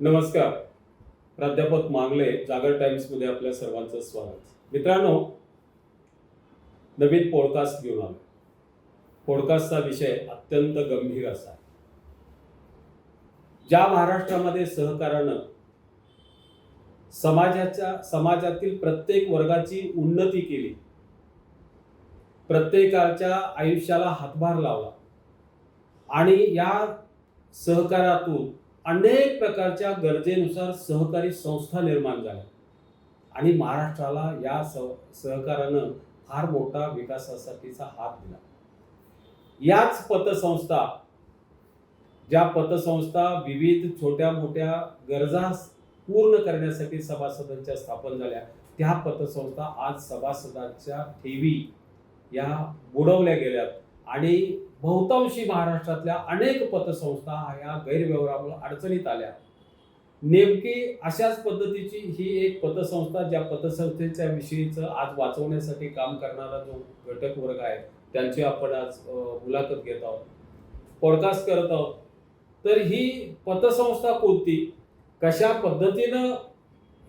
नमस्कार. प्राध्यापक मांगले जागर टाइम्समध्ये आपल्या सर्वांचं स्वागत. मित्रांनो नवीन पॉडकास्ट घेऊन आलो. पॉडकास्टचा विषय अत्यंत गंभीर असा आहे. ज्या महाराष्ट्रामध्ये सहकारानं समाजाच्या समाजातील प्रत्येक वर्गाची उन्नती केली प्रत्येकाच्या आयुष्याला हातभार लावला आणि या सहकारातून अनेक प्रकारच्या गरजेनुसार सहकारी संस्था निर्माण झाल्या. आणि महाराष्ट्राला या सह सहकारानं फार मोठा विकासासाठीचा हात दिला. याच पतसंस्था ज्या पतसंस्था विविध छोट्या मोठ्या गरजा पूर्ण करण्यासाठी सभासदांच्या स्थापन झाल्या त्या पतसंस्था आज सभासदांच्या ठेवी या बुडवल्या गेल्यात. आणि बहुतांशी महाराष्ट्रातल्या अनेक पतसंस्था ह्या गैरव्यवहारामुळे अडचणीत आल्या. नेमकी अशाच पद्धतीची ही एक पतसंस्था ज्या पतसंस्थेच्या विषयीचं आज वाचवण्यासाठी काम करणारा जो घटक वर्ग आहे त्यांची आपण आज मुलाखत घेत आहोत. पॉडकास्ट करत आहोत. तर ही पतसंस्था कोणती? कशा पद्धतीनं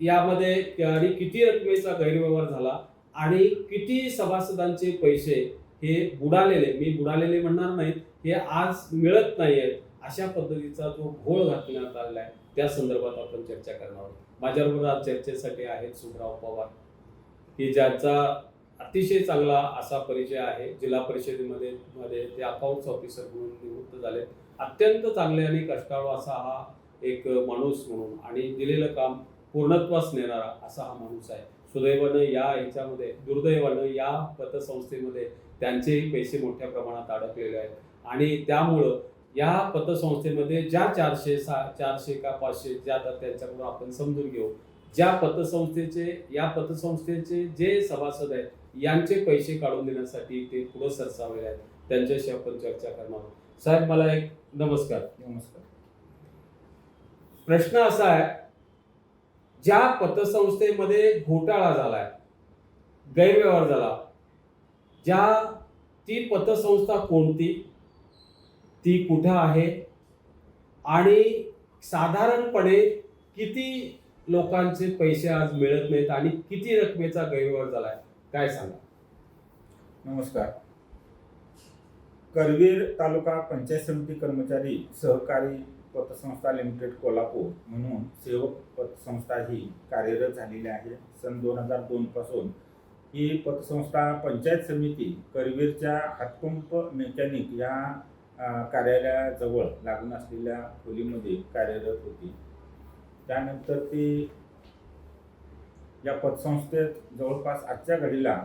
यामध्ये आणि किती रकमेचा गैरव्यवहार झाला आणि किती सभासदांचे पैसे हे बुडालेले मी बुडालेले म्हणणार नाहीत हे आज मिळत नाही आहेत अशा पद्धतीचा जो घोळ घातण्यात आलेला आहे त्या संदर्भात आपण चर्चा करणार आहोत. माझ्याबरोबर आज चर्चेसाठी आहेत सुभराव पवार. की ज्याचा अतिशय चांगला असा परिचय आहे जिल्हा परिषदेमध्ये मध्ये ते अकाउंट्स ऑफिसर म्हणून निवृत्त झाले अत्यंत चांगले आणि कष्टाळू असा हा एक माणूस म्हणून आणि दिलेलं काम पूर्णत्वास नेणारा असा हा माणूस आहे. सुदैवानं या ह्याच्यामध्ये दुर्दैवानं या पतसंस्थेमध्ये त्यांचेही पैसे मोठ्या प्रमाणात अडकलेले आहेत. आणि त्यामुळं या पतसंस्थेमध्ये ज्या चारशे सा चारशे का पाचशे ज्या त्यांच्याकडून आपण समजून घेऊ ज्या पतसंस्थेचे या पतसंस्थेचे जे सभासद आहेत यांचे पैसे काढून देण्यासाठी ते पुढे सरसावले आहेत. त्यांच्याशी आपण चर्चा करणार आहोत. साहेब मला एक नमस्कार. नमस्कार. प्रश्न असा आहे ज्या पतसंस्थेमध्ये घोटाळा झालाय गैरव्यवहार झाला ज्या ती पतसंस्था कोणती ती कुठं आहे आणि साधारणपणे किती लोकांचे पैसे आज मिळत नाहीत आणि किती रकमेचा गैरव्यवहार झालाय काय सांगा? नमस्कार. करवीर तालुका पंचायत समिती कर्मचारी सहकारी पतसंस्था लिमिटेड कोल्हापूर म्हणून सेवक पतसंस्था ही कार्यरत झालेली आहे. सन दोन हजार दोनपासून ही पतसंस्था पंचायत समिती करवीरच्या हातपंप मेकॅनिक या कार्यालयाजवळ लागून असलेल्या खोलीमध्ये कार्यरत होती. त्यानंतर ती या पतसंस्थेत जवळपास आजच्या घडीला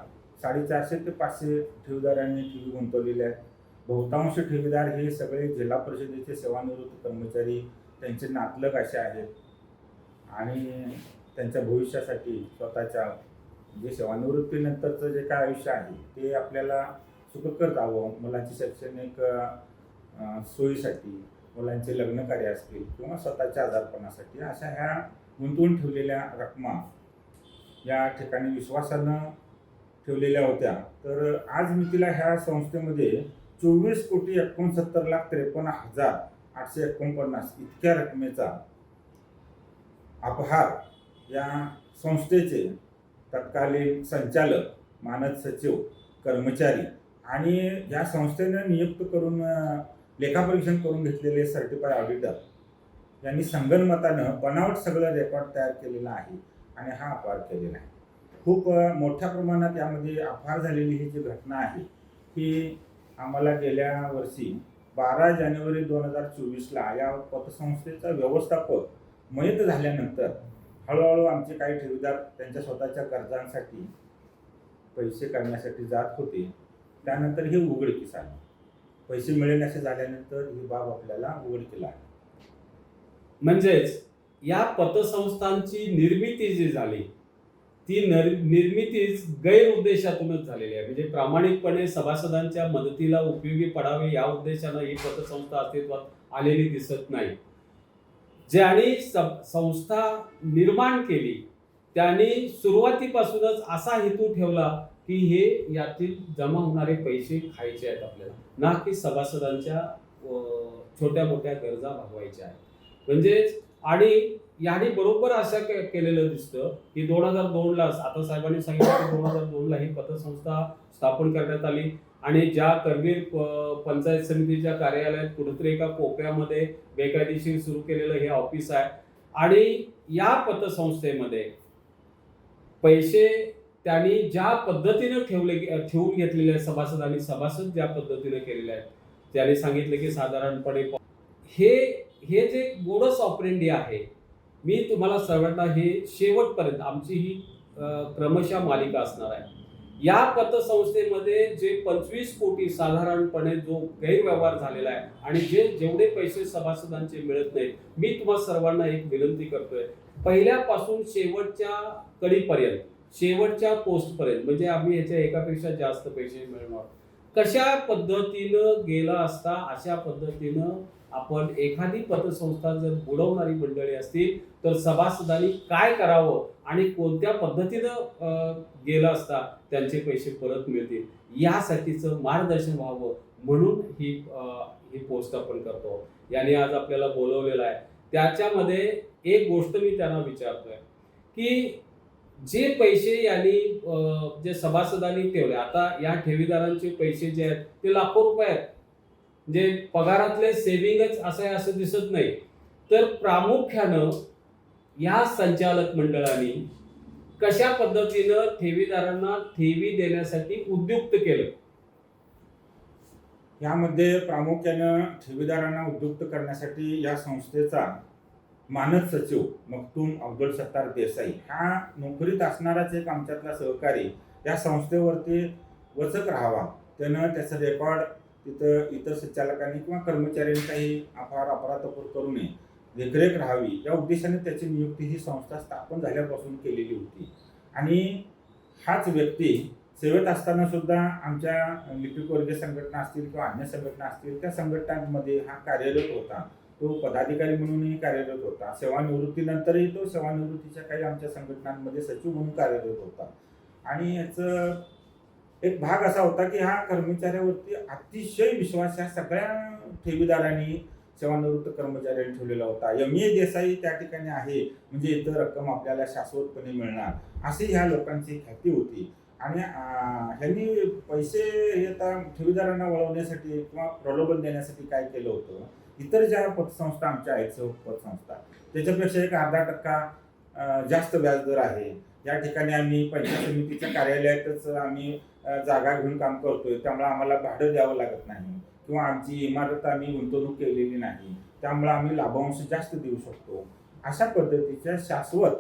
साडेचारशे ते पाचशे ठेवदारांनी ठेवी गुंतवलेल्या आहेत. बहुतांश ठेवीदार हे सगळे जिल्हा परिषदेचे सेवानिवृत्त कर्मचारी त्यांचे नातलग असे आहेत. आणि त्यांच्या भविष्यासाठी स्वतःच्या जे सेवानिवृत्तीनंतरचं जे काय आयुष्य आहे ते आपल्याला सुखकर जावं. मुलांची शैक्षणिक सोयीसाठी मुलांचे लग्न कार्य असतील किंवा स्वतःच्या आजारपणासाठी अशा ह्या गुंतवून ठेवलेल्या रकमा या ठिकाणी विश्वासानं ठेवलेल्या होत्या. तर आज मी तिला ह्या संस्थेमध्ये चोवीस कोटी एकोणसत्तर लाख त्रेपन्न हजार आठशे एकोणपन्नास इतक्या रकमेचा अपहार या संस्थेचे तत्कालीन संचालक मानद सचिव कर्मचारी आणि या संस्थेने नियुक्त करून लेखापरीक्षण करून घेतलेले सर्टिफाय ऑडिटर यांनी संगणमतानं बनावट सगळं रेकॉर्ड तयार केलेला आहे आणि हा अपहार केलेला आहे. खूप मोठ्या प्रमाणात यामध्ये अपहार झालेली ही जी घटना आहे ही आम्हाला गेल्या वर्षी बारा जानेवारी दोन हजार चोवीसला या पतसंस्थेचा व्यवस्थापक मयत झाल्यानंतर हळूहळू आमचे काही ठेवीदार त्यांच्या स्वतःच्या गरजांसाठी पैसे काढण्यासाठी जात होते. त्यानंतर हे उघडकीस आले. पैसे मिळेल असे झाल्यानंतर ही बाब आपल्याला उघडकीला आली. म्हणजेच या पतसंस्थांची निर्मिती जी झाली ती नर निर्मितीच गैरउद्देशातूनच झालेली आहे. म्हणजे प्रामाणिकपणे सभासदांच्या मदतीला उपयोगी पडावे या उद्देशानं ही पतसंस्था अस्तित्वात आलेली दिसत नाही. ज्यांनी स- संस्था निर्माण केली त्यांनी सुरुवातीपासूनच असा हेतू ठेवला की हे यातील जमा होणारे पैसे खायचे आहेत आपल्याला. ना की सभासदांच्या छोट्या मोठ्या गरजा भागवायच्या आहेत. म्हणजेच आणि याने बरोबर असं केलेलं दिसतं. की दोन हजार दोनला आता साहेबांनी सांगितलं की दोन हजार दोनला ही पतसंस्था स्थापन करण्यात आली. आणि ज्या करवीर पंचायत समितीच्या कार्यालयात कुठेतरी एका कोपऱ्यामध्ये बेकायदेशीर सुरू केलेलं हे ऑफिस आहे. आणि या पतसंस्थेमध्ये पैसे त्यांनी ज्या पद्धतीने ठेवले ठेवून घेतलेले आहेत आणि सभासद ज्या पद्धतीने केलेले आहेत त्याने सांगितलं की साधारणपणे हे हे जे गोडस ऑपरेंडी आहे मी तुम्हाला सर्वांना हे शेवटपर्यंत आमची ही क्रमशः मालिका असणार आहे. या पतसंस्थेमध्ये जे पंचवीस कोटी साधारणपणे जो गैरव्यवहार झालेला आहे आणि जे जेवढे पैसे सभासदांचे मिळत नाहीत मी तुम्हाला सर्वांना एक विनंती करतोय. पहिल्यापासून शेवटच्या कडीपर्यंत शेवटच्या पोस्टपर्यंत म्हणजे आम्ही याच्या एकापेक्षा जास्त पैसे मिळणार. कशा पद्धतीनं गेलं असता अशा पद्धतीनं आपण एखादी पतसंस्था जर बुडवणारी मंडळी असतील तर सभासदांनी काय करावं आणि कोणत्या पद्धतीनं गेलं असता त्यांचे पैसे परत मिळतील यासाठीचं मार्गदर्शन व्हावं म्हणून ही ही पोस्ट आपण करतो. याने आज आपल्याला बोलवलेलं आहे. त्याच्यामध्ये एक गोष्ट मी त्यांना विचारतोय की जे पैसे यांनी जे सभासदांनी ठेवले आता या ठेवीदारांचे पैसे जे आहेत ते लाखो रुपये आहेत. जे पगारातले सेव्हिंगच असं आहे असं दिसत नाही. तर प्रामुख्यानं या संचालक मंडळाने कशा पद्धतीनं ठेवीदारांना ठेवी देण्यासाठी उद्युक्त केलं? यामध्ये प्रामुख्यानं ठेवीदारांना उद्युक्त करण्यासाठी या संस्थेचा मानद सचिव मखतूम अब्दुल सत्तार देसाई हा नोकरीत असणाराच एक आमच्यातला सहकारी या संस्थेवरती वचक राहावा. त्यानं त्याचं रेकॉर्ड तिथं इतर संचालकांनी किंवा कर्मचाऱ्यांनी काही अपार अपराधपूर करू नये. देखरेख राहावी. या उद्देशाने त्याची नियुक्ती ही संस्था स्थापन झाल्यापासून केलेली होती. आणि हाच व्यक्ती सेवेत असताना सुद्धा आमच्या लिपिकवर्गीय संघटना असतील किंवा अन्य संघटना असतील त्या संघटनांमध्ये हा कार्यरत होता. तो पदाधिकारी म्हणूनही कार्यरत होता. सेवानिवृत्तीनंतरही तो सेवानिवृत्तीच्या काही आमच्या संघटनांमध्ये सचिव म्हणून कार्यरत होता. आणि याचं एक भाग असा होता की हा कर्मचाऱ्यावरती अतिशय विश्वास ह्या सगळ्या ठेवीदारांनी सेवानिवृत्त कर्मचाऱ्यांनी ठेवलेला होता. एम ए देसाई त्या ठिकाणी आहे म्हणजे इतर रक्कम आपल्याला शाश्वतपणे मिळणार अशी ह्या लोकांची ख्याती होती. आणि ह्यांनी पैसे हे आता ठेवीदारांना वळवण्यासाठी किंवा प्रलोभन देण्यासाठी काय केलं होतं? इतर ज्या पतसंस्था आमच्या आहेत सह पतसंस्था त्याच्यापेक्षा एक अर्धा टक्का जास्त व्याजदर आहे. या ठिकाणी आम्ही पंचायत समितीच्या कार्यालयातच आम्ही जागा घेऊन काम करतोय त्यामुळे आम्हाला भाडं द्यावं लागत नाही. किंवा आमची इमारत आम्ही गुंतवणूक केलेली नाही त्यामुळे आम्ही लाभांश जास्त देऊ शकतो. अशा पद्धतीच्या शाश्वत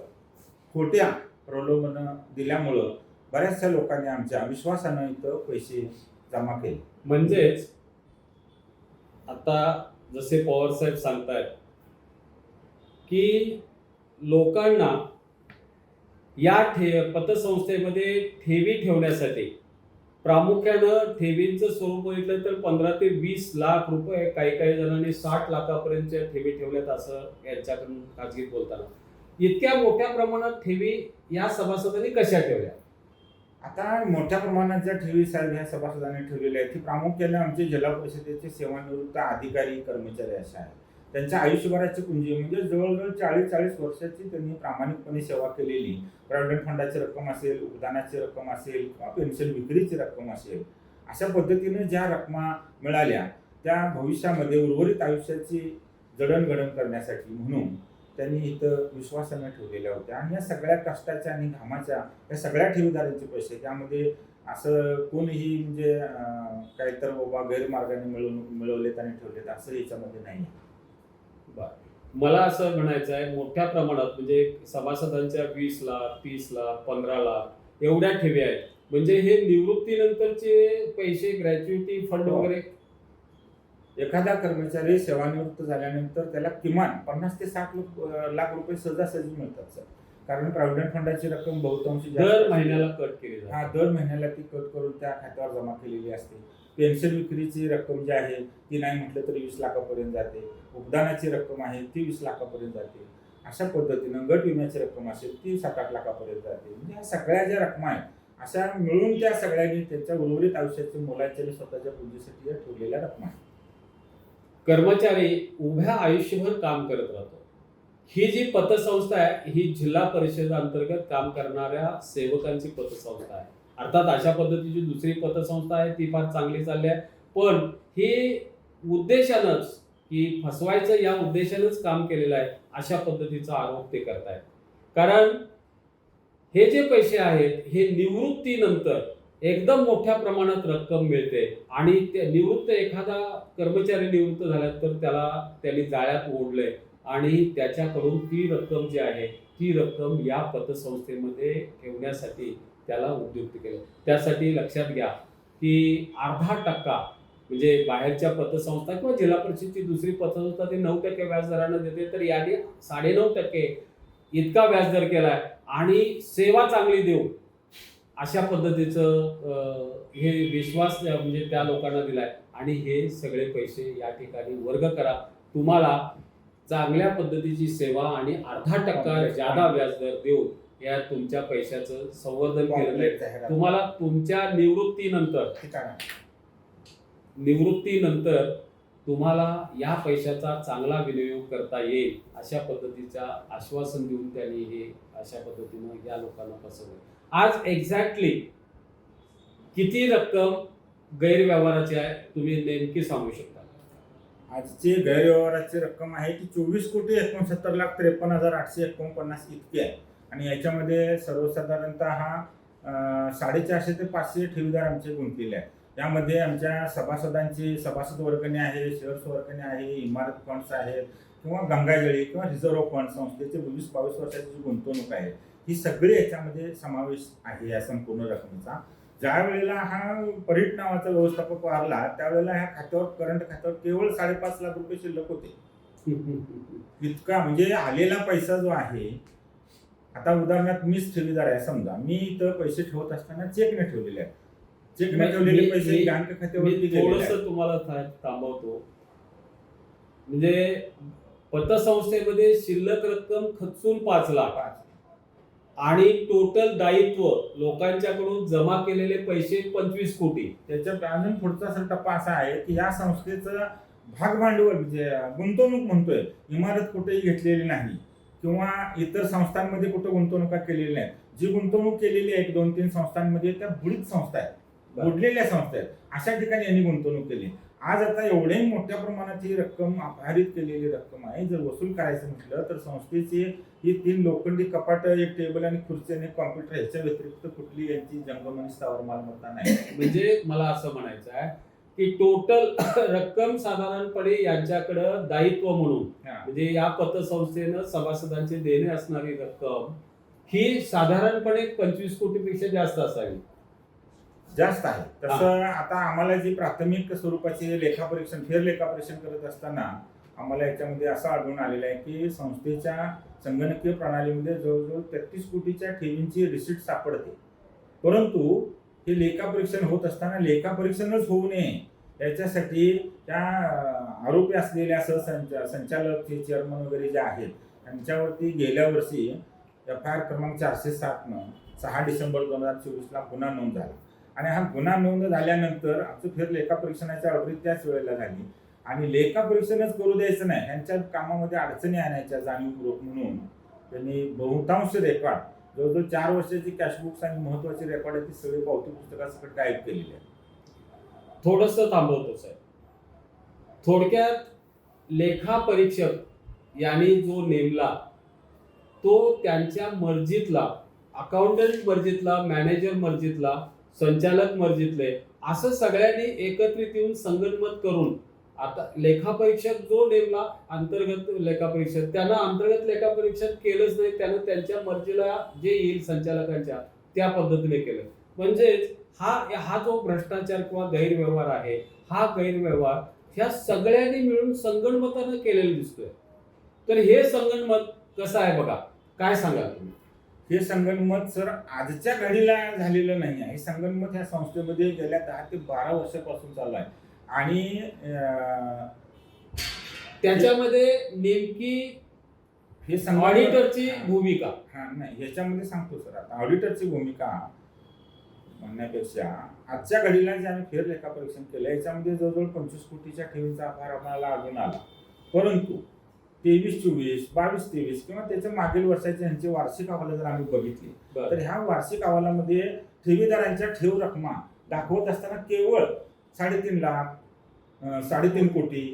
खोट्या प्रलोभन दिल्यामुळं बऱ्याचशा लोकांनी आमच्या विश्वासानं इथं पैसे जमा केले. म्हणजेच आता जसे पवार साहेब सांगतायत की लोकांना या ठे पतसंस्थेमध्ये ठेवी ठेवण्यासाठी प्रामुख्यानं ठेवींचं स्वरूप बघितलं तर पंधरा ते वीस लाख रुपये काही काही जणांनी साठ लाखापर्यंतच्या ठेवी ठेवल्यात असं यांच्याकडून खाजगीत बोलताना. इतक्या मोठ्या प्रमाणात ठेवी या सभासदांनी कशा ठेवल्या? आता मोठ्या प्रमाणात ज्या ठेवी साहेब या सभासदांनी ठेवलेल्या आहेत ती प्रामुख्याने आमचे जिल्हा परिषदेचे सेवानिवृत्त अधिकारी कर्मचारी असे आहेत. त्यांच्या आयुष्यभराची पुंजी म्हणजे जवळजवळ चाळीस चाळीस वर्षाची त्यांनी प्रामाणिकपणे सेवा केलेली. प्रॉव्हिडंट फंडाची रक्कम असेल उपदानाची रक्कम असेल किंवा पेन्शन विक्रीची रक्कम असेल. अशा पद्धतीने ज्या रकमा मिळाल्या त्या भविष्यामध्ये उर्वरित आयुष्याची जडणघडण करण्यासाठी म्हणून त्यांनी इथं विश्वासानं ठेवलेल्या होत्या. आणि या सगळ्या कष्टाच्या आणि घामाच्या या सगळ्या ठेवीदारांचे पैसे त्यामध्ये असं कोणीही म्हणजे अं, काही तर बाबा गैरमार्गाने मिळवून मिळवलेत आणि ठेवलेत असं याच्यामध्ये नाही मला असं म्हणायचं आहे मोठ्या प्रमाणात म्हणजे सभासदांच्या वीस लाख तीस लाख पंधरा लाख एवढ्या ठेवी आहेत. म्हणजे हे निवृत्तीनंतरचे पैसे ग्रॅच्युटी फंड हो. वगैरे? एखादा कर्मचारी सेवानिवृत्त झाल्यानंतर त्याला किमान पन्नास ते साठ लाख रुपये सहजासहजी मिळतात सर. कारण प्रॉव्हिडंट फंडाची रक्कम बहुतांशी दर. महिन्याला कट केली हा दर महिन्याला ती कट करून त्या खात्यावर जमा केलेली असते. पेन्शन विक्रीची रक्कम जी आहे ती नाही म्हटलं तरी वीस लाखापर्यंत जाते. उपदानाची रक्कम आहे ती वीस लाखापर्यंत जाते. अशा पद्धतीनं गट विम्याची रक्कम असेल ती सात आठ लाखापर्यंत जाते. म्हणजे ह्या सगळ्या ज्या रक्कम आहेत अशा मिळून त्या सगळ्यांनी त्यांच्या उर्वरित आयुष्याच्या मुलांच्या आणि स्वतःच्या पूजेसाठी या ठेवलेल्या रक्कम आहेत. कर्मचारी उभ्या आयुष्यभर काम करत राहतो. ही जी पतसंस्था आहे ही जिल्हा परिषद अंतर्गत काम करणाऱ्या सेवकांची पतसंस्था आहे. अर्थात अशा पद्धतीची दुसरी पतसंस्था आहे ती फार चांगली चालली आहे. पण ही उद्देशानंच की फसवायचं या उद्देशानंच काम केलेलं आहे अशा पद्धतीचा आरोप ते करतायत. कारण हे जे पैसे आहेत हे निवृत्तीनंतर एकदम मोठ्या प्रमाणात रक्कम मिळते आणि ते निवृत्त एखादा कर्मचारी निवृत्त झाला तर त्याला त्यांनी जाळ्यात ओढले आणि त्याच्याकडून ती रक्कम जी आहे ती रक्कम या पतसंस्थेमध्ये ठेवण्यासाठी त्याला उद्युक्त केलं. त्यासाठी लक्षात घ्या की अर्धा टक्का म्हणजे बाहेरच्या पतसंस्था किंवा जिल्हा परिषदची दुसरी पतसंस्था ते नऊ टक्के व्याजदरानं देते तर याने साडेनऊ टक्के इतका व्याजदर केलाय आणि सेवा चांगली देऊ अशा पद्धतीचं हे विश्वास म्हणजे त्या लोकांना दिलाय. आणि हे सगळे पैसे या ठिकाणी वर्ग करा. तुम्हाला चांगल्या पद्धतीची सेवा आणि अर्धा टक्का जादा व्याजदर देऊन या तुमच्या पैशाचं संवर्धन केलं जाईल जाहिरात. तुम्हाला तुमच्या निवृत्तीनंतर? निवृत्तीनंतर तुम्हाला या पैशाचा चांगला विनियोग करता येईल अशा पद्धतीचा आश्वासन देऊन त्यांनी हे अशा पद्धतीनं या लोकांना फसवलं आज एक्झॅक्टली किती रक्कम गैरव्यवहाराची आहे तुम्ही नेमकी सांगू शकता आजची गैरव्यवहाराची रक्कम आहे की चोवीस कोटी एकोणसत्तर लाख त्रेपन्न हजार आठशे एकोणपन्नास इतकी आहे आणि याच्यामध्ये सर्वसाधारणतः हा साडेचारशे ते पाचशे ठेवीदार आमचे गुंतलेले आहेत. यामध्ये आमच्या सभासदांची सभासद वर्गणी आहे शेअर्स वर्गणी आहे इमारत फंड्स आहेत किंवा गंगाजळी किंवा रिझर्व्ह फंड संस्थेचे वीस बावीस वर्षाची जी गुंतवणूक आहे ही सगळी याच्यामध्ये समावेश आहे या संपूर्ण रकमेचा. ज्या वेळेला हा परीट नावाचा व्यवस्थापक वारला त्यावेळेला ह्या खात्यावर करंट खात्यावर केवळ साडेपाच लाख रुपये शिल्लक होते. इतका म्हणजे आलेला पैसा जो आहे आता उदाहरणार्थ मीच ठेवीदार आहे समजा. मी इथं पैसे ठेवत असताना चेकने ठेवलेले आहेत. चेकने मी- ठेवलेले पैसे बँक खात्यावरती थोडस. तुम्हाला थांबवतो. म्हणजे पतसंस्थेमध्ये शिल्लक रक्कम खचून पाच लाख. आणि टोटल दायित्व लोकांच्याकडून जमा केलेले पैसे पंचवीस कोटी. त्याच्यात अजून पुढचा सर टप्पा असा आहे की या संस्थेचं भाग भांडवल म्हणजे गुंतवणूक म्हणतोय इमारत कुठेही घेतलेली नाही. किंवा इतर संस्थांमध्ये कुठं गुंतवणुका केलेल्या नाही जी गुंतवणूक केलेली आहे एक दोन तीन संस्थांमध्ये त्या बुडीत संस्था आहेत. बुडलेल्या संस्था आहेत. अशा ठिकाणी यांनी गुंतवणूक केली. आज आता एवढे मोठ्या प्रमाणात ही रक्कम अपहारित केलेली रक्कम आहे. जर वसूल करायचं म्हटलं तर संस्थेची ही तीन लोखंडी कपाट एक टेबल आणि खुर्ची आणि कॉम्प्युटर ह्याच्या व्यतिरिक्त कुठली यांची जंगमनी स्थावर मालमत्ता नाही. म्हणजे मला असं म्हणायचं आहे की टोटल रक्कम साधारणपणे यांच्याकडं दायित्व म्हणून. म्हणजे या पतसंस्थेनं सभासदांचे देणे असणारी रक्कम ही साधारणपणे पंचवीस कोटीपेक्षा जास्त असावी. जास्त आहे. तसं आता आम्हाला जी प्राथमिक स्वरूपाची लेखापरीक्षण फेर लेखापरीक्षण करत असताना आम्हाला याच्यामध्ये असं आढळून आलेलं आहे की संस्थेच्या संगणकीय प्रणालीमध्ये जवळजवळ तेहतीस कोटीच्या ठेवींची रिसिट सापडते. परंतु हे लेखापरीक्षण होत असताना लेखापरीक्षणच होऊ नये. याच्यासाठी त्या आरोपी असलेल्या सहसंच संचालक ते चेअरमन वगैरे जे आहेत त्यांच्यावरती गेल्या वर्षी एफ आय आर क्रमांक चारशे सातनं सहा डिसेंबर दोन हजार चोवीसला गुन्हा नोंद झाला. आणि हा गुन्हा नोंद झाल्यानंतर आमचं फेर लेखापरीक्षणाच्या ऑर्डर त्याच वेळेला झाली. आणि लेखापरीक्षणच करू द्यायचं नाही यांच्या कामामध्ये अडचणी आणायच्या जाणीवपूर्वक म्हणून त्यांनी बहुतांश रेकॉर्ड जवळजवळ चार वर्षाची कॅशबुक्स आणि महत्त्वाचे रेकॉर्ड आहे ती सगळी पावती पुस्तकासकट गायब केलेली आहे. थोडस थांबवतो साहेब. थोडक्यात लेखा परीक्षक यांनी जो नेमला तो त्यांच्या मर्जीतला अकाउंटंट मर्जीतला मॅनेजर मर्जीतला संचालक मर्जीतले असं सगळ्यांनी एकत्रित येऊन संगनमत करून आता लेखापरीक्षक जो नेमला अंतर्गत लेखापरीक्षक त्यानं अंतर्गत लेखापरीक्षक केलंच नाही. त्यानं त्यांच्या मर्जीला जे येईल संचालकांच्या त्या पद्धतीने केलं. म्हणजेच हा हा जो भ्रष्टाचार किंवा गैरव्यवहार आहे हा गैरव्यवहार ह्या सगळ्यांनी मिळून संगणमतानं केलेलं दिसतोय. तर हे संगणमत कसं आहे बघा? काय सांगाल तुम्ही? हे संगणमत सर आजच्या घडीला झालेलं नाही आहे. हे संगणमत ह्या संस्थेमध्ये गेल्या दहा ते बारा वर्षापासून चालू आहे. आणि त्याच्यामध्ये नेमकी हे ऑडिटरची. भूमिका. हा नाही याच्यामध्ये सांगतो सर आता. ऑडिटरची भूमिका म्हणण्यापेक्षा आजच्या घडीला जे आम्ही फेर लेखापरीक्षण केलं याच्यामध्ये जवळजवळ पंचवीस कोटीच्या ठेवींचा आभार आम्हाला आढळून आला. परंतु तेवीस चोवीस बावीस तेवीस किंवा त्याच्या मागील वर्षाचे यांचे वार्षिक अहवाल जर आम्ही बघितले तर ह्या वार्षिक अहवालामध्ये ठेवीदारांच्या ठेव रकमा दाखवत असताना केवळ साडेतीन लाख साडेतीन कोटी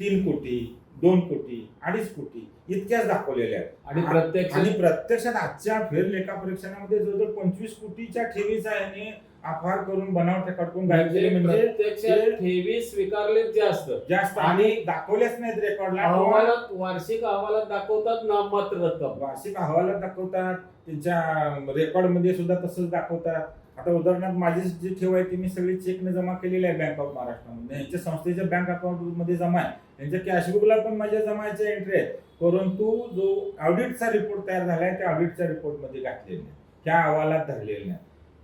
तीन कोटी दोन कोटी अडीच कोटी इतक्याच दाखवलेल्या आहेत. आणि प्रत्यक्ष आणि प्रत्यक्षात आजच्या फेर लेखा परीक्षणामध्ये जवळजवळ पंचवीस कोटीच्या ठेवीचा याने अपहार करून बनावट रेकॉर्ड करून गायब म्हणजे केले. म्हणजे ठेवी स्वीकारलेच जास्त. जास्त. आणि दाखवल्याच नाहीत रेकॉर्डला. अहवालात वार्षिक अहवालात दाखवतात नाममात्र रक्कम. वार्षिक अहवालात दाखवतात. त्यांच्या रेकॉर्डमध्ये सुद्धा तसंच दाखवतात. आता उदाहरणार्थ माझी जी ठेव आहे ती मी सगळी चेकने जमा केलेली आहे बँक ऑफ महाराष्ट्रामध्ये यांच्या संस्थेच्या बँक अकाउंटमध्ये जमा आहे. यांच्या कॅशबुकला पण माझ्या जमायच्या एंट्री आहेत. परंतु जो ऑडिटचा रिपोर्ट तयार झाला आहे त्या ऑडिटच्या रिपोर्टमध्ये घातलेले नाही. त्या अहवालात धरलेले नाही.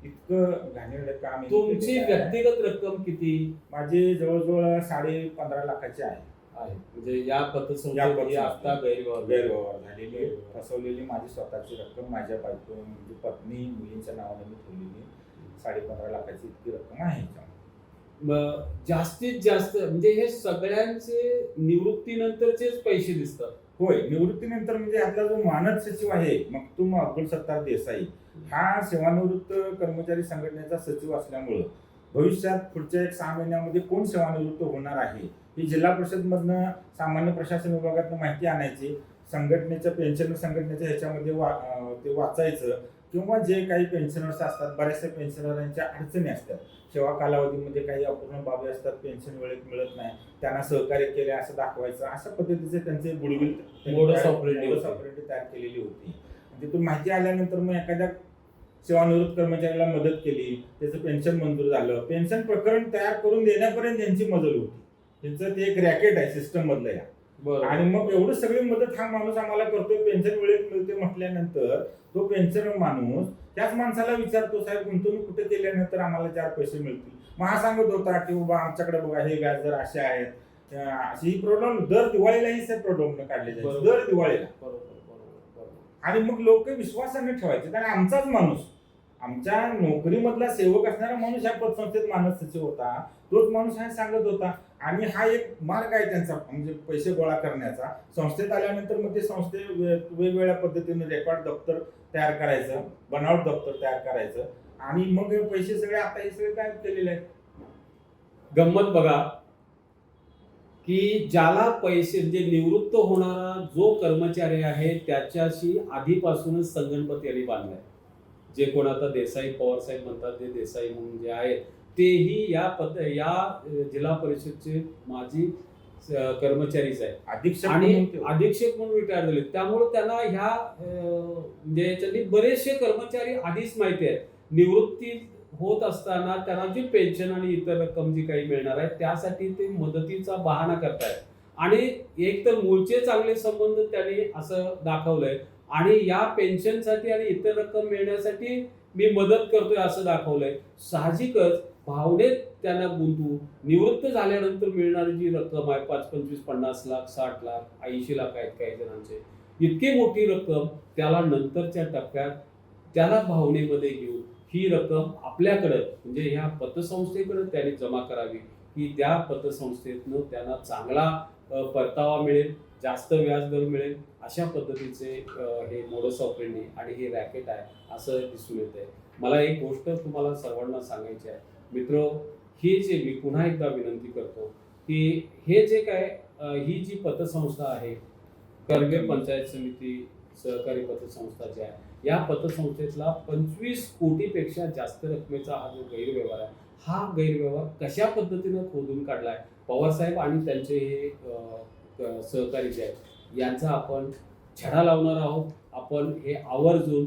इतकं घाणेरडं काम तुमची. व्यक्तिगत रक्कम किती? माझी जवळजवळ साडे पंधरा लाखाची आहे. म्हणजे या आता गैरव्यवहार गैरव्यवहार झालेली फसवलेली माझी स्वतःची रक्कम माझ्या बायको म्हणजे पत्नी मुलींच्या नावाने मी ठेवलेली साडे पंधरा लाखाची इतकी रक्कम आहे. मग जास्तीत जास्त म्हणजे हे सगळ्यांचे निवृत्तीनंतरचेच पैसे दिसतात होय निवृत्तीनंतर म्हणजे आपला जो मानद सचिव आहे मक्तुम अब्दुल सत्तार देसाई हा सेवानिवृत्त कर्मचारी संघटनेचा सचिव असल्यामुळं भविष्यात पुढच्या एक सहा महिन्यामध्ये कोण सेवानिवृत्त होणार आहे ही जिल्हा परिषदमधनं सामान्य प्रशासन विभागातनं माहिती आणायची संघटनेच्या पेन्शन संघटनेच्या ह्याच्यामध्ये वा ते वाचायचं किंवा जे काही पेन्शनर्स असतात बऱ्याचशा पेन्शनरांच्या अडचणी असतात. सेवा कालावधीमध्ये काही अपूर्ण बाबी असतात पेन्शन वेळेत मिळत नाही त्यांना सहकार्य केले असं दाखवायचं अशा पद्धतीचे त्यांचे होते. operandi तयार केलेली होती. आणि तिथून माहिती आल्यानंतर मग एखाद्या सेवानिवृत्त कर्मचाऱ्याला मदत केली त्याचं पेन्शन मंजूर झालं. पेन्शन प्रकरण तयार करून देण्यापर्यंत त्यांची मदत होती. त्यांचं ते एक रॅकेट आहे सिस्टम मधलं या. आणि मग एवढं सगळी मदत हा माणूस आम्हाला करतोय पेन्शन वेळेत मिळते म्हटल्यानंतर तो पेन्शन माणूस त्याच माणसाला विचारतो साहेब गुंतवणूक कुठे केल्यानंतर आम्हाला चार पैसे मिळतील? मग हा सांगत होता की बाबा आमच्याकडे बघा हे व्याज दर असे आहेत. अशी ही प्रॉब्लेम दर दिवाळीला ही सर प्रॉब्लेम काढले जायचे. दर दिवाळीला. बरोबर बरोबर बरोबर. आणि मग लोक विश्वासाने ठेवायचे. कारण आमचाच माणूस आमच्या नोकरीमधला सेवक असणारा माणूस ह्या पतसंस्थेत मानस सचिव होता. तोच माणूस हा सांगत होता आणि हा एक मार्ग आहे त्यांचा म्हणजे पैसे गोळा करण्याचा. संस्थेत आल्यानंतर मग ते संस्थे वेगवेगळ्या पद्धतीने रेकॉर्ड दप्तर तयार करायचं बनावट दप्तर तयार करायचं. आणि मग हे पैसे सगळे आता हे सगळे काय केलेले आहेत? गंमत बघा की ज्याला पैसे म्हणजे निवृत्त होणारा जो कर्मचारी आहे त्याच्याशी आधीपासूनच संगणपत यांनी बांधलाय. जे कोण आता देसाई पवार साहेब म्हणतात ते देसाई म्हणून जे आहेत तेही या पद या जिल्हा परिषदचे माजी कर्मचारीच आहेत. अधीक्षक आणि अधीक्षक म्हणून रिटायर झाले. त्यामुळे त्यांना ह्या म्हणजे याच्यातली बरेचसे कर्मचारी आधीच माहिती आहेत. निवृत्ती होत असताना त्यांना जी पेन्शन आणि इतर रक्कम जी काही मिळणार आहे त्यासाठी ते मदतीचा बहाणा करतायत. आणि एक तर मूळचे चांगले संबंध त्यांनी असं दाखवलंय. आणि या पेन्शनसाठी आणि इतर रक्कम मिळण्यासाठी मी मदत करतोय असं दाखवलंय. साहजिकच भावनेत त्यांना गुंतवून निवृत्त झाल्यानंतर मिळणारी जी रक्कम आहे पाच पंचवीस पन्नास लाख साठ लाख ऐंशी लाख आहेत काही जणांचे इतकी मोठी रक्कम त्याला नंतरच्या टप्प्यात त्याला भावनेमध्ये घेऊन ही रक्कम आपल्याकडं म्हणजे ह्या पतसंस्थेकडे त्याने जमा करावी. की त्या पतसंस्थेतनं त्यांना चांगला परतावा मिळेल जास्त व्याजदर मिळेल अशा पद्धतीचे हे मोडस ऑपरेंडी आणि हे रॅकेट आहे असं दिसून येत आहे मला एक गोष्ट तुम्हाला सर्वांना सांगायची आहे. मित्र हे जे मी पुन्हा एकदा विनंती करतो की हे जे काय ही जी पतसंस्था आहे करवीर पंचायत समिती सहकारी पतसंस्था जी आहे या पतसंस्थेतला पंचवीस कोटीपेक्षा जास्त रकमेचा हा जो गैरव्यवहार आहे हा गैरव्यवहार कशा पद्धतीनं खोदून काढलाय आहे पवारसाहेब आणि त्यांचे हे सहकारी जे आहेत यांचा आपण छडा लावणार आहोत आपण हे आवर्जून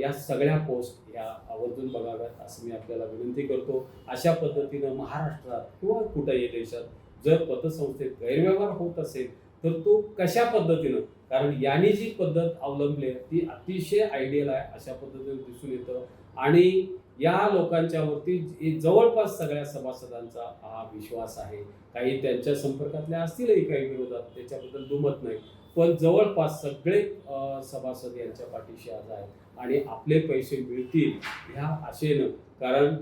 या सगळ्या पोस्ट या आवर्जून बघाव्यात असं मी आपल्याला विनंती करतो. अशा पद्धतीनं महाराष्ट्रात किंवा कुठंही देशात जर पतसंस्थेत गैरव्यवहार होत असेल तर तो कशा पद्धतीनं? कारण यांनी जी पद्धत अवलंबली आहे ती अतिशय आयडियल आहे अशा पद्धतीने दिसून येतं. आणि या लोकांच्यावरती जवळपास सगळ्या सभासदांचा हा विश्वास आहे. काही त्यांच्या संपर्कातल्या असतीलही काही विरोधात त्याच्याबद्दल दुमत नाही. पण जवळपास सगळे सभासद यांच्या पाठीशी आज आहेत. आणि आपले पैसे मिळतील ह्या आशेनं. कारण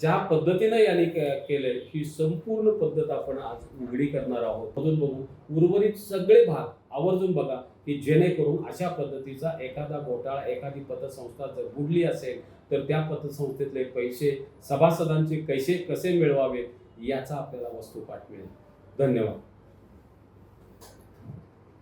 ज्या पद्धतीनं यांनी के- केलंय ही संपूर्ण पद्धत आपण आज उघडी करणार आहोत. अजून बघू उर्वरित सगळे भाग आवर्जून बघा की जेणेकरून अशा पद्धतीचा एखादा घोटाळा एखादी पतसंस्था जर बुडली असेल तर त्या पतसंस्थेतले पैसे सभासदांचे कैसे कसे मिळवावेत याचा आपल्याला वस्तुपाठ मिळेल. धन्यवाद.